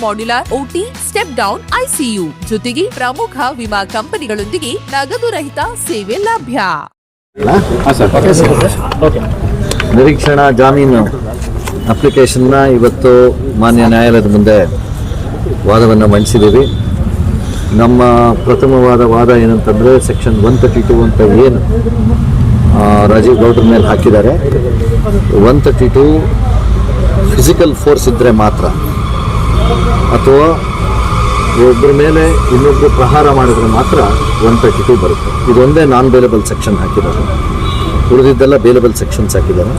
modular OT step down ICU ಜೊತೆಗೆ ಪ್ರಮುಖ ವಿಮಾ ಕಂಪನಿಗಳೊಂದಿಗೆ ನಗದು ರಹಿತ ಸೇವೆ ಲಭ್ಯ. ನಿರೀಕ್ಷಣಾ ಜಾಮೀನು ಅಪ್ಲಿಕೇಶನ್ನ ಇವತ್ತು ಮಾನ್ಯ ನ್ಯಾಯಾಲಯದ ಮುಂದೆ ವಾದವನ್ನು ಮಂಡಿಸಿದ್ದೀವಿ. ನಮ್ಮ ಪ್ರಥಮವಾದ ವಾದ ಏನಂತಂದರೆ ಸೆಕ್ಷನ್ ಒನ್ ತರ್ಟಿ ಟು ಅಂತ ಏನು ಆ, ರಾಜೀವ್ ಗೌಡ್ರ ಮೇಲೆ ಹಾಕಿದ್ದಾರೆ. One thirty two physical force ಇದ್ದರೆ ಮಾತ್ರ ಅಥವಾ ಒಬ್ಬರ ಮೇಲೆ ಇನ್ನೊಬ್ಬರು ಪ್ರಹಾರ ಮಾಡಿದ್ರೆ ಮಾತ್ರ ಒನ್ ತರ್ಟಿ ಟು ಬರುತ್ತೆ. ಇದೊಂದೇ ನಾನ್ ಬೇಲೆಬಲ್ ಸೆಕ್ಷನ್ ಹಾಕಿದ್ದಾರೆ. ಉಳಿದಿದ್ದೆಲ್ಲ ಬೇಲೆಬಲ್ ಸೆಕ್ಷನ್ಸ್ ಹಾಕಿದ್ದಾರೆ.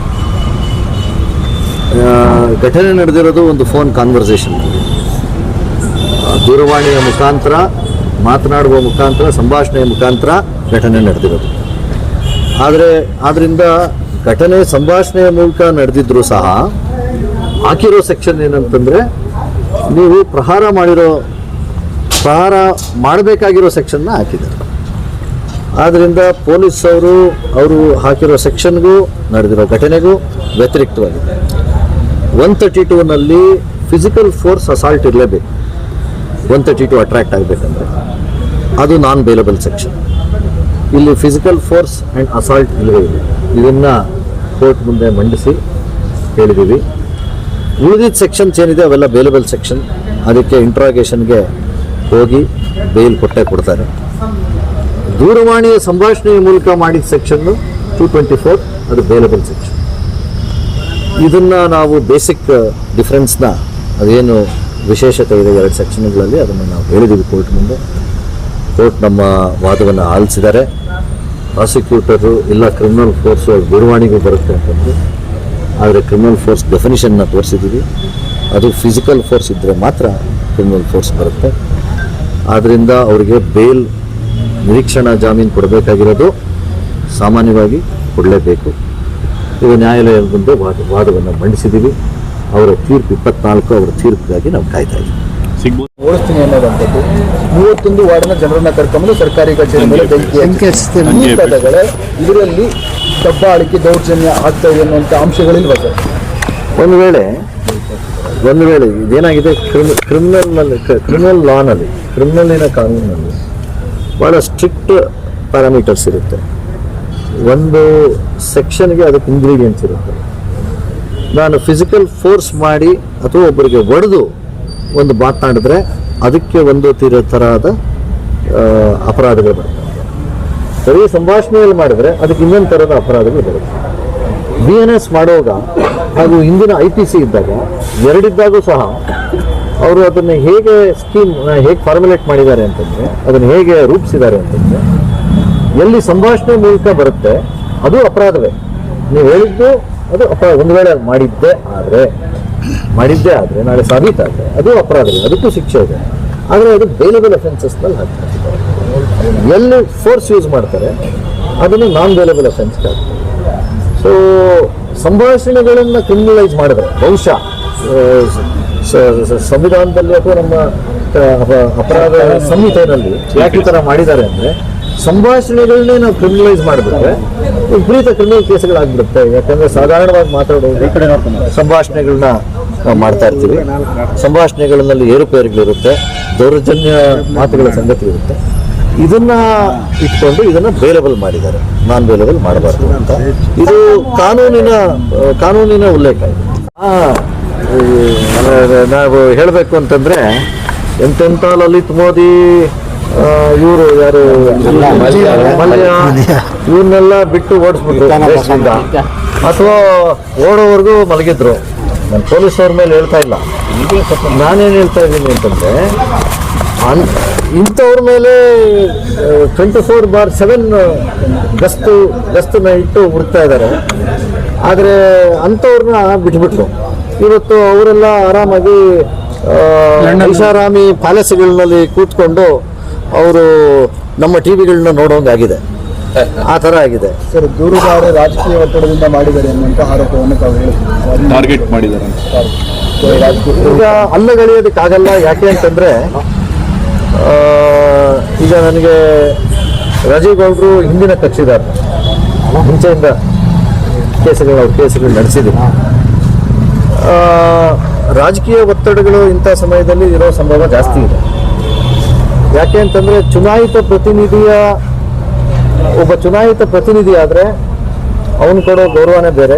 ಘಟನೆ ನಡೆದಿರೋದು ಒಂದು ಫೋನ್ ಕಾನ್ವರ್ಸೇಷನ್ ದೂರವಾಣಿಯ ಮುಖಾಂತರ, ಮಾತನಾಡುವ ಮುಖಾಂತರ, ಸಂಭಾಷಣೆಯ ಮುಖಾಂತರ ಘಟನೆ ನಡೆದಿರೋದು. ಆದರೆ ಆದ್ದರಿಂದ ಘಟನೆ, ಸಂಭಾಷಣೆಯ ಮೂಲಕ ನಡೆದಿದ್ರು ಸಹ ಹಾಕಿರೋ ಸೆಕ್ಷನ್ ಏನಂತಂದರೆ ನೀವು ಪ್ರಹಾರ ಮಾಡಿರೋ, ಪ್ರಹಾರ ಮಾಡಬೇಕಾಗಿರೋ ಸೆಕ್ಷನ್ನ ಹಾಕಿದ್ದಾರೆ. ಆದ್ದರಿಂದ ಪೊಲೀಸ್ ಅವರು ಅವರು ಹಾಕಿರೋ ಸೆಕ್ಷನ್ಗೂ ನಡೆದಿರೋ ಘಟನೆಗೂ ವ್ಯತಿರಿಕ್ತವಾಗಿದೆ. ಒನ್ ತರ್ಟಿ ಟೂನಲ್ಲಿ ಫಿಸಿಕಲ್ ಫೋರ್ಸ್ ಅಸಾಲ್ಟ್ ಇರಲೇಬೇಕು. ಒನ್ ತರ್ಟಿ ಟು ಅಟ್ರಾಕ್ಟ್ ಆಗಬೇಕಂದ್ರೆ. ಅದು ನಾನ್ ಬೇಲಬಲ್ ಸೆಕ್ಷನ್ ಇಲ್ಲಿ ಫಿಸಿಕಲ್ ಫೋರ್ಸ್ ಆ್ಯಂಡ್ ಅಸಾಲ್ಟ್ ಇಲ್ಲವೇ ಇಲ್ಲ. ಇದನ್ನು ಕೋರ್ಟ್ ಮುಂದೆ ಮಂಡಿಸಿ ಹೇಳಿದ್ದೀವಿ. ಉಳಿದಿದ್ದ ಸೆಕ್ಷನ್ಸ್ ಏನಿದೆ ಅವೆಲ್ಲ ಬೇಲೆಬಲ್ ಸೆಕ್ಷನ್ ಅದಕ್ಕೆ ಇಂಟ್ರಾಗೇಷನ್ಗೆ ಹೋಗಿ ಬೇಲ್ ಕೊಟ್ಟೆ ಕೊಡ್ತಾರೆ. ದೂರವಾಣಿಯ ಸಂಭಾಷಣೆಯ ಮೂಲಕ ಮಾಡಿದ ಸೆಕ್ಷನ್ನು ಟೂ ಟ್ವೆಂಟಿ ಫೋರ್ ಅದು ಬೇಲೆಬಲ್ ಸೆಕ್ಷನ್ ಇದನ್ನು ನಾವು ಬೇಸಿಕ್ ಡಿಫ್ರೆನ್ಸ್ನ ಅದೇನು ವಿಶೇಷತೆ ಇದೆ ಎರಡು ಸೆಕ್ಷನ್ಗಳಲ್ಲಿ ಅದನ್ನು ನಾವು ಹೇಳಿದ್ದೀವಿ ಕೋರ್ಟ್ ಮುಂದೆ. ಕೋರ್ಟ್ ನಮ್ಮ ವಾದವನ್ನು ಆಲಿಸಿದ್ದಾರೆ. ಪ್ರಾಸಿಕ್ಯೂಟರು ಇಲ್ಲ ಕ್ರಿಮಿನಲ್ ಫೋರ್ಸು ದೂರವಾಣಿಗೂ ಬರುತ್ತೆ ಅಂತಂದು. ಆದರೆ ಕ್ರಿಮಿನಲ್ ಫೋರ್ಸ್ ಡೆಫಿನಿಷನ್ನ ತೋರಿಸಿದ್ದೀವಿ. ಅದು ಫಿಸಿಕಲ್ ಫೋರ್ಸ್ ಇದ್ದರೆ ಮಾತ್ರ ಕ್ರಿಮಿನಲ್ ಫೋರ್ಸ್ ಬರುತ್ತೆ. ಆದ್ದರಿಂದ ಅವರಿಗೆ ಬೇಲ್ ನಿರೀಕ್ಷಣಾ ಜಾಮೀನು ಕೊಡಬೇಕಾಗಿರೋದು ಸಾಮಾನ್ಯವಾಗಿ ಕೊಡಲೇಬೇಕು. ಇದು ನ್ಯಾಯಾಲಯದ ಮುಂದೆ ವಾದ, ವಾದವನ್ನು ಮಂಡಿಸಿದ್ದೀವಿ. ಅವರ ತೀರ್ಪು ಇಪ್ಪತ್ನಾಲ್ಕು, ಅವರ ತೀರ್ಪಿಗಾಗಿ ನಾವು ಕಾಯ್ತಾ ಇದ್ದೀವಿ. ಓಡಿಸ್ತೀನಿ ಅನ್ನೋದಂಥದ್ದು. ಮೂವತ್ತೊಂದು ವಾರ್ಡ್ನ ಜನರನ್ನ ಕರ್ಕೊಂಡು ಸರ್ಕಾರಿ ಕಚೇರಿ ಮೇಲೆ ಬೆಂಕಿ ಪದಗಳೇ ಇದರಲ್ಲಿ ದಬ್ಬಾಳಿಕೆ ದೌರ್ಜನ್ಯ ಆಗ್ತಾ ಇದೆ ಅನ್ನುವಂಥ ಅಂಶಗಳಿಲ್ಲ ಸರ್? ಒಂದು ವೇಳೆ ಒಂದು ವೇಳೆ ಇದೇನಾಗಿದೆ? ಕ್ರಿಮಿನಲ್ ಕ್ರಿಮಿನಲ್ನಲ್ಲಿ ಕ್ರಿಮಿನಲ್ ಲಾನಲ್ಲಿ ಕ್ರಿಮಿನಲ್ಲಿನ ಕಾನೂನಿನಲ್ಲಿ ಭಾಳ ಸ್ಟ್ರಿಕ್ಟ್ ಪ್ಯಾರಾಮೀಟರ್ಸ್ ಇರುತ್ತೆ. ಒಂದು ಸೆಕ್ಷನ್ಗೆ ಅದಕ್ಕೆ ಇಂಗ್ರೀಡಿಯೆಂಟ್ಸ್ ಇರುತ್ತೆ. ನಾನು ಫಿಸಿಕಲ್ ಫೋರ್ಸ್ ಮಾಡಿ ಅಥವಾ ಒಬ್ಬರಿಗೆ ಒಡೆದು ಒಂದು ಮಾತನಾಡಿದ್ರೆ ಅದಕ್ಕೆ ಒಂದು ತೀರ ತರಹದ ಅಪರಾಧಗಳು ಬರುತ್ತೆ. ಬರೀ ಸಂಭಾಷಣೆಯಲ್ಲಿ ಮಾಡಿದ್ರೆ ಅದಕ್ಕೆ ಇನ್ನೊಂದು ಥರದ ಅಪರಾಧಗಳು ಬರುತ್ತೆ. ಬಿ ಎನ್ ಎಸ್ ಮಾಡುವಾಗ ಹಾಗೂ ಹಿಂದಿನ ಐ ಪಿ ಸಿ ಇದ್ದಾಗ ಎರಡಿದ್ದಾಗೂ ಸಹ ಅವರು ಅದನ್ನು ಹೇಗೆ ಸ್ಕೀಮ್ ಹೇಗೆ ಫಾರ್ಮುಲೇಟ್ ಮಾಡಿದ್ದಾರೆ ಅಂತಂದರೆ, ಅದನ್ನು ಹೇಗೆ ರೂಪಿಸಿದ್ದಾರೆ ಅಂತಂದರೆ, ಎಲ್ಲಿ ಸಂಭಾಷಣೆ ಮೂಲಕ ಬರುತ್ತೆ, ಅದು ಅಪರಾಧವೇ. ನೀವು ಹೇಳಿದ್ದು ಅದು ಅಪರಾಧ, ಒಂದು ವೇಳೆ ಮಾಡಿದ್ದೆ ಆದರೆ. ಮಾಡಿದ್ದೇ ಆದರೆ ನಾಳೆ ಸಾಬೀತಾದರೆ ಅದು ಅಪರಾಧವೇ ಅದಕ್ಕೂ ಶಿಕ್ಷೆ ಇದೆ. ಆದರೆ ಅದು ಬೇಲೆಬಲ್ ಅಫೆನ್ಸಸ್ನಲ್ಲಿ ಹಾಕ್ತಾರೆ. ಎಲ್ಲಿ ಫೋರ್ಸ್ ಯೂಸ್ ಮಾಡ್ತಾರೆ ಅದನ್ನು ನಾನ್ ಬೇಲೆಬಲ್ ಅಫೆನ್ಸ್ ಹಾಕ್ತಾರೆ. ಸೊ ಸಂಭಾಷಣೆಗಳನ್ನು ಕ್ರಿಮಿನಲೈಸ್ ಮಾಡಿದ್ರೆ ಬಹುಶಃ ಸಂವಿಧಾನದಲ್ಲಿ ಅಥವಾ ನಮ್ಮ ಅಪರಾಧ ಸಂಹಿತೆಯಲ್ಲಿ ಯಾಕೆ ಈ ಥರ ಮಾಡಿದ್ದಾರೆ ಅಂದರೆ ಸಂಭಾಷಣೆಗಳನ್ನೇ ನಾವು ಕ್ರಿಮಿನಲೈಸ್ ಮಾಡಿಬಿಟ್ರೆ ವಿಪರೀತ ಕ್ರಿಮಿನಲ್ ಕೇಸ್ಗಳಾಗ್ಬಿಡುತ್ತೆ ಯಾಕಂದ್ರೆ ಸಾಧಾರಣವಾಗಿ ಮಾತಾಡೋದು ಸಂಭಾಷಣೆಗಳನ್ನ ಮಾಡ್ತಾ ಇರ್ತೀವಿ. ಸಂಭಾಷಣೆಗಳಲ್ಲಿ ಏರುಪೇರುಗಳಿರುತ್ತೆ ದೌರ್ಜನ್ಯ ಮಾತುಗಳ ಸಂಗತಿ ಇರುತ್ತೆ ಇದನ್ನ ಇಟ್ಕೊಂಡು ಇದನ್ನ ಬೇಲೆಬಲ್ ಮಾಡಿದ್ದಾರೆ. ನಾನ್ ಬೇಲೆಬಲ್ ಮಾಡಬಾರ್ದು ಅಂತ. ಇದು ಕಾನೂನಿನ ಕಾನೂನಿನ ಉಲ್ಲೇಖ ಇದೆ. ಆ, ನಾವು ಹೇಳಬೇಕು ಅಂತಂದ್ರೆ ಎಂತೆಂಥ ಲಲಿತ್ ಮೋದಿ ಇವರು ಯಾರು? ಮಲ್ಯ ಇವ್ರನ್ನೆಲ್ಲ ಬಿಟ್ಟು ಓಡಿಸ್ಬಿಟ್ರು ಅಥವಾ ಓಡೋವರೆಗೂ ಮಲಗಿದ್ರು. ನಾನು ಪೊಲೀಸವ್ರ ಮೇಲೆ ಹೇಳ್ತಾ ಇಲ್ಲ. ನಾನೇನು ಹೇಳ್ತಾ ಇದ್ದೀನಿ ಅಂತಂದರೆ ಅನ್- ಇಂಥವ್ರ ಮೇಲೆ ಟ್ವೆಂಟಿ ಫೋರ್ ಬಾರ್ ಸೆವೆನ್ ಗಸ್ತು ಗಸ್ತನ್ನ ಇಟ್ಟು ಹುಡ್ತಾ ಇದ್ದಾರೆ. ಆದರೆ ಅಂಥವ್ರನ್ನ ಬಿಟ್ಬಿಟ್ರು. ಇವತ್ತು ಅವರೆಲ್ಲ ಆರಾಮಾಗಿ ಐಷಾರಾಮಿ ಪ್ಯಾಲೇಸ್ಗಳಲ್ಲಿ ಕೂತ್ಕೊಂಡು ಅವರು ನಮ್ಮ ಟಿ ವಿಗಳನ್ನ ನೋಡೋಂಗಾಗಿದೆ. ಆ ಥರ ಆಗಿದೆ. ಸರ್ ದೂರುದಾರ ರಾಜಕೀಯ ಒತ್ತಡದಿಂದ ಮಾಡಿದ್ದಾರೆ ಅನ್ನುವಂಥ ಆರೋಪವನ್ನು ತಾವು ಟಾರ್ಗೆಟ್ ಮಾಡಿದ್ದಾರೆ ಈಗ ಅಲ್ಲಗಳೆಯೋದಕ್ಕಾಗಲ್ಲ ಯಾಕೆ ಅಂತಂದ್ರೆ ಆ, ಈಗ ನನಗೆ ರಾಜೀವ್ ಗೌಡ್ರು ಹಿಂದಿನ ಕಕ್ಷಿದಾರ ಮುಂಚೆಯಿಂದ ಕೇಸುಗಳು ಅವ್ರ ಕೇಸುಗಳು ನಡೆಸಿದ್ರು. ಆ, ರಾಜಕೀಯ ಒತ್ತಡಗಳು ಇಂಥ ಸಮಯದಲ್ಲಿ ಇರೋ ಸಂಭವ ಜಾಸ್ತಿ ಇದೆ. ಯಾಕೆ ಅಂತಂದ್ರೆ ಚುನಾಯಿತ ಪ್ರತಿನಿಧಿಯ ಒಬ್ಬ ಚುನಾಯಿತ ಪ್ರತಿನಿಧಿ ಆದರೆ ಅವನು ಕೊಡೋ ಗೌರವನೇ ಬೇರೆ.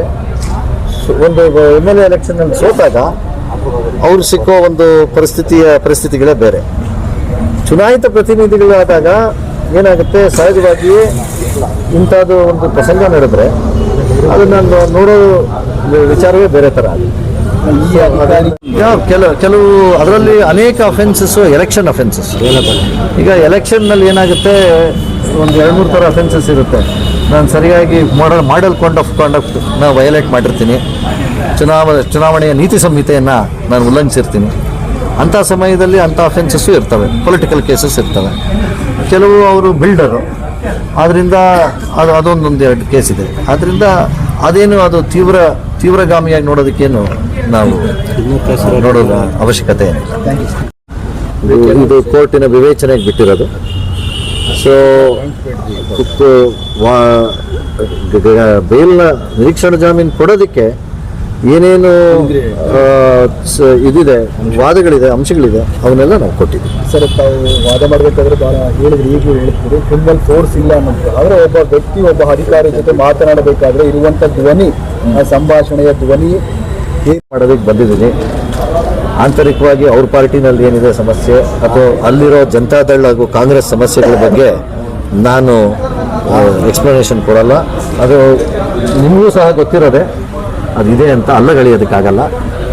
ಒಂದು ಎಂ ಎಲ್ ಎ ಎಲೆಕ್ಷನ್ನಲ್ಲಿ ಸೋತಾಗ ಅವ್ರು ಸಿಕ್ಕೋ ಒಂದು ಪರಿಸ್ಥಿತಿಯ, ಪರಿಸ್ಥಿತಿಗಳೇ ಬೇರೆ. ಚುನಾಯಿತ ಪ್ರತಿನಿಧಿಗಳಾದಾಗ ಏನಾಗುತ್ತೆ? ಸಹಜವಾಗಿಯೇ ಇಂಥದ್ದು ಒಂದು ಪ್ರಸಂಗ ನಡೆದ್ರೆ ಅದನ್ನ ನೋಡೋ ವಿಚಾರವೇ ಬೇರೆ ಥರ ಆಗುತ್ತೆ. ಕೆಲವು ಕೆಲವು ಅದರಲ್ಲಿ ಅನೇಕ ಅಫೆನ್ಸಸ್ಸು ಎಲೆಕ್ಷನ್ ಅಫೆನ್ಸಸ್ ಈಗ ಎಲೆಕ್ಷನ್ನಲ್ಲಿ ಏನಾಗುತ್ತೆ? ಒಂದು ಎರಡು ಮೂರು ಥರ ಅಫೆನ್ಸಸ್ ಇರುತ್ತೆ. ನಾನು ಸರಿಯಾಗಿ model model code of conduct ನಾನು ವಯಲೇಟ್ ಮಾಡಿರ್ತೀನಿ. ಚುನಾವ, ಚುನಾವಣೆಯ ನೀತಿ ಸಂಹಿತೆಯನ್ನು ನಾನು ಉಲ್ಲಂಘಿಸಿರ್ತೀನಿ. ಅಂಥ ಸಮಯದಲ್ಲಿ ಅಂಥ ಅಫೆನ್ಸಸ್ಸು ಇರ್ತವೆ. ಪೊಲಿಟಿಕಲ್ ಕೇಸಸ್ ಇರ್ತವೆ. ಕೆಲವು ಅವರು ಬಿಲ್ಡರು ಆದ್ದರಿಂದ ಅದು, ಅದೊಂದೊಂದು ಎರಡು ಕೇಸ್ ಇದೆ. ಆದ್ದರಿಂದ ಅದೇನು ಅದು ತೀವ್ರ, ತೀವ್ರಗಾಮಿಯಾಗಿ ನೋಡೋದಕ್ಕೇನು ನಾವು ನೋಡೋದು ಅವಶ್ಯಕತೆ ಇದು ಕೋರ್ಟಿನ ವಿವೇಚನೆಗೆ ಬಿಟ್ಟಿರೋದು. ಸೊ ಬೇಲ್ನ ನಿರೀಕ್ಷಣಾ ಜಾಮೀನು ಕೊಡೋದಕ್ಕೆ ಏನೇನು ಇದಿದೆ, ವಾದಗಳಿದೆ, ಅಂಶಗಳಿದೆ, ಅವನ್ನೆಲ್ಲ ನಾವು ಕೊಟ್ಟಿದ್ದೀವಿ. ಸರ್, ತಾವು ವಾದ ಮಾಡಬೇಕಾದ್ರೆ ಬಹಳ ಹೇಳಿದ್ರೆ, ಈಗಲೂ ಹೇಳ್ತೀರಿ ಕ್ರಿಮಿನಲ್ ಫೋರ್ಸ್ ಇಲ್ಲ ಅನ್ನೋದು ಆದರೆ ಒಬ್ಬ ವ್ಯಕ್ತಿ, ಒಬ್ಬ ಅಧಿಕಾರಿ ಜೊತೆ ಮಾತನಾಡಬೇಕಾದ್ರೆ ಇರುವಂಥ ಧ್ವನಿ ಸಂಭಾಷಣೆಯ ಧ್ವನಿ ಹೇಗೆ ಮಾಡೋದಕ್ಕೆ ಬಂದಿದ್ದೀನಿ. ಆಂತರಿಕವಾಗಿ ಅವ್ರ ಪಾರ್ಟಿನಲ್ಲಿ ಏನಿದೆ ಸಮಸ್ಯೆ ಅಥವಾ ಅಲ್ಲಿರೋ ಜನತಾದಳ ಹಾಗೂ ಕಾಂಗ್ರೆಸ್ ಸಮಸ್ಯೆಗಳ ಬಗ್ಗೆ ನಾನು ಎಕ್ಸ್ಪ್ಲನೇಷನ್ ಕೊಡಲ್ಲ. ಅದು ನಿಮಗೂ ಸಹ ಗೊತ್ತಿರೋದೆ. ಅದಿದೆ ಅಂತ ಅಲ್ಲಗಳಿಯೋದಕ್ಕಾಗಲ್ಲ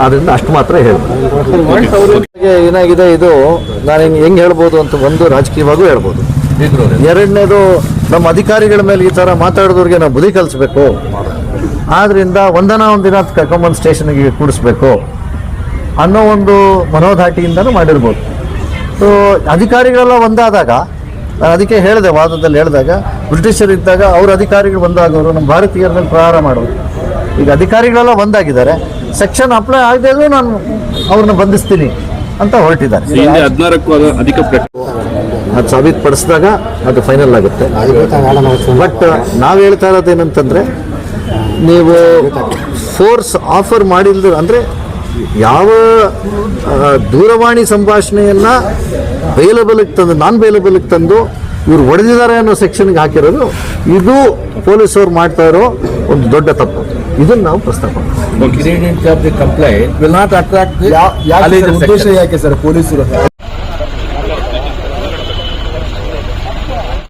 ಅದರಿಂದ ಅಷ್ಟು ಮಾತ್ರ ಹೇಳ್ಬೋದು. ಏನಾಗಿದೆ ಇದು? ನಾನು ಹೆಂಗೆ ಹೆಂಗೆ ಹೇಳ್ಬೋದು ಅಂತ ಒಂದು ರಾಜಕೀಯವಾಗೂ ಹೇಳ್ಬೋದು. ಎರಡನೇದು, ನಮ್ಮ ಅಧಿಕಾರಿಗಳ ಮೇಲೆ ಈ ಥರ ಮಾತಾಡಿದವ್ರಿಗೆ ನಾವು ಬುದ್ಧಿ ಕಲಿಸ್ಬೇಕು. ಆದ್ರಿಂದ ಒಂದನ ಒಂದಿನ ಕರ್ಕೊಂಬಂದು ಸ್ಟೇಷನ್ಗೆ ಕೂಡಿಸ್ಬೇಕು. ಅನ್ನೋ ಒಂದು ಮನೋಧಾಟಿಯಿಂದನೂ ಮಾಡಿರ್ಬೋದು. ಸೊ ಅಧಿಕಾರಿಗಳೆಲ್ಲ ಒಂದಾದಾಗ ನಾನು ಅದಕ್ಕೆ ಹೇಳಿದೆ ವಾದದಲ್ಲಿ ಹೇಳಿದಾಗ ಬ್ರಿಟಿಷರು ಇದ್ದಾಗ ಅವ್ರ ಅಧಿಕಾರಿಗಳು ಒಂದಾಗೋರು ನಮ್ಮ ಭಾರತೀಯರ ಮೇಲೆ ಪ್ರಹಾರ ಮಾಡೋರು. ಈಗ ಅಧಿಕಾರಿಗಳೆಲ್ಲ ಒಂದಾಗಿದ್ದಾರೆ. ಸೆಕ್ಷನ್ ಅಪ್ಲೈ ಆಗದೆ ಇದ್ರೂ ನಾನು ಅವ್ರನ್ನ ಬಂಧಿಸ್ತೀನಿ ಅಂತ ಹೊರಟಿದ್ದಾರೆ. ಹದಿನಾರಕ್ಕೂ ಅದು ಅಧಿಕ ಪ್ರಕರಣ. ಅದು ಸಾಬೀತುಪಡಿಸಿದಾಗ ಅದು ಫೈನಲ್ ಆಗುತ್ತೆ. ಬಟ್ ನಾವು ಹೇಳ್ತಾ ಇರೋದು ಏನಂತಂದ್ರೆ ನೀವು ಫೋರ್ಸ್ ಆಫರ್ ಮಾಡಿಲ್ದ ಅಂದರೆ ಯಾವ ದೂರವಾಣಿ ಸಂಭಾಷಣೆಯನ್ನ ಬೈಲಬಲ್ಗೆ ತಂದು ನಾನ್ ಬೈಲಬಲ್ಗೆ ತಂದು ಇವ್ರು ಹೊಡೆದಿದ್ದಾರೆ ಅನ್ನೋ ಸೆಕ್ಷನ್ಗೆ ಹಾಕಿರೋದು ಇದು ಪೊಲೀಸವ್ರು ಮಾಡ್ತಾ ಇರೋ ಒಂದು ದೊಡ್ಡ ತಪ್ಪು ಇದನ್ನು ನಾವು ಪ್ರಸ್ತಾಪ ಮಾಡ್ತೀವಿ. ಉದ್ದೇಶ. ಯಾಕೆ ಸರ್ ಪೊಲೀಸರು